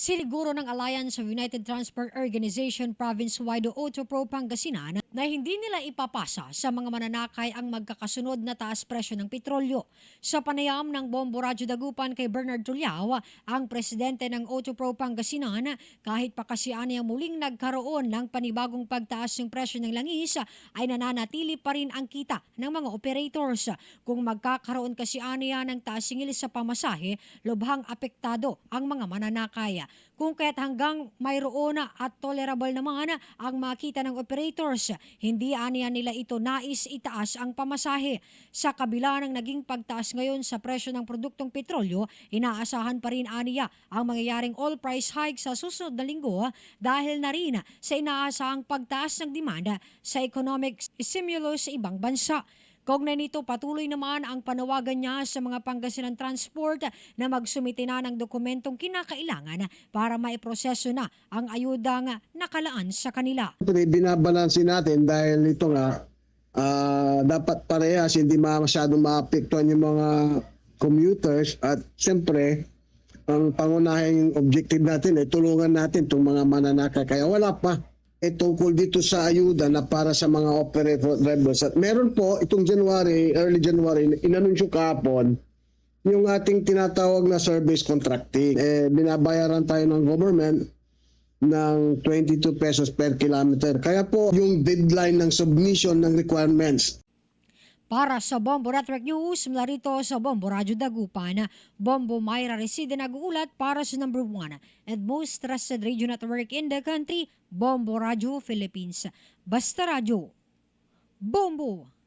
Siniguro ng Alliance of United Transport Organization Province-wide o Autopro Pangasinan na hindi nila ipapasa sa mga mananakay ang magkakasunod na taas presyo ng petrolyo. Sa panayam ng Bombo Radyo Dagupan kay Bernard Tuliao, ang presidente ng Autopro Pangasinan, kahit pa kasi niya muling nagkaroon ng panibagong pagtaas ng presyo ng langis, ay nananatili pa rin ang kita ng mga operators. Kung magkakaroon kasi niya ng taas singil sa pamasahe, lubhang apektado ang mga mananakay. Kung kaya't hanggang mayroon at tolerable naman ang makita ng operators, hindi aniya nila ito nais itaas ang pamasahe. Sa kabila ng naging pagtaas ngayon sa presyo ng produktong petrolyo, inaasahan pa rin aniya ang mangyayaring all price hike sa susunod na linggo dahil na rin sa inaasahang pagtaas ng demanda sa economic stimulus sa ibang bansa. Kaugnay nito, patuloy naman ang panawagan niya sa mga Pangasinan Transport na magsumite na ng dokumentong kinakailangan para maiproseso na ang ayudang nakalaan sa kanila. Binabalansin natin dahil ito nga, ah, dapat parehas, hindi ma- masyadong maapektuhan yung mga commuters at siyempre, ang pangunahing objective natin ay tulungan natin itong mga mananaka. Kaya wala pa eh, tungkol dito sa ayuda na para sa mga operator drivers. At meron po itong January, early January, inanunsyo kahapon, yung ating tinatawag na service contracting. Eh, binabayaran tayo ng government ng 22 pesos per kilometer. Kaya po yung deadline ng submission ng requirements Para sa Bombo Network News, mula rito sa Bombo Radyo Dagupan, Bombo Mayra Reside nag-uulat para sa number one and most trusted radio network in the country, Bombo Radyo Philippines. Basta Radyo. Bombo!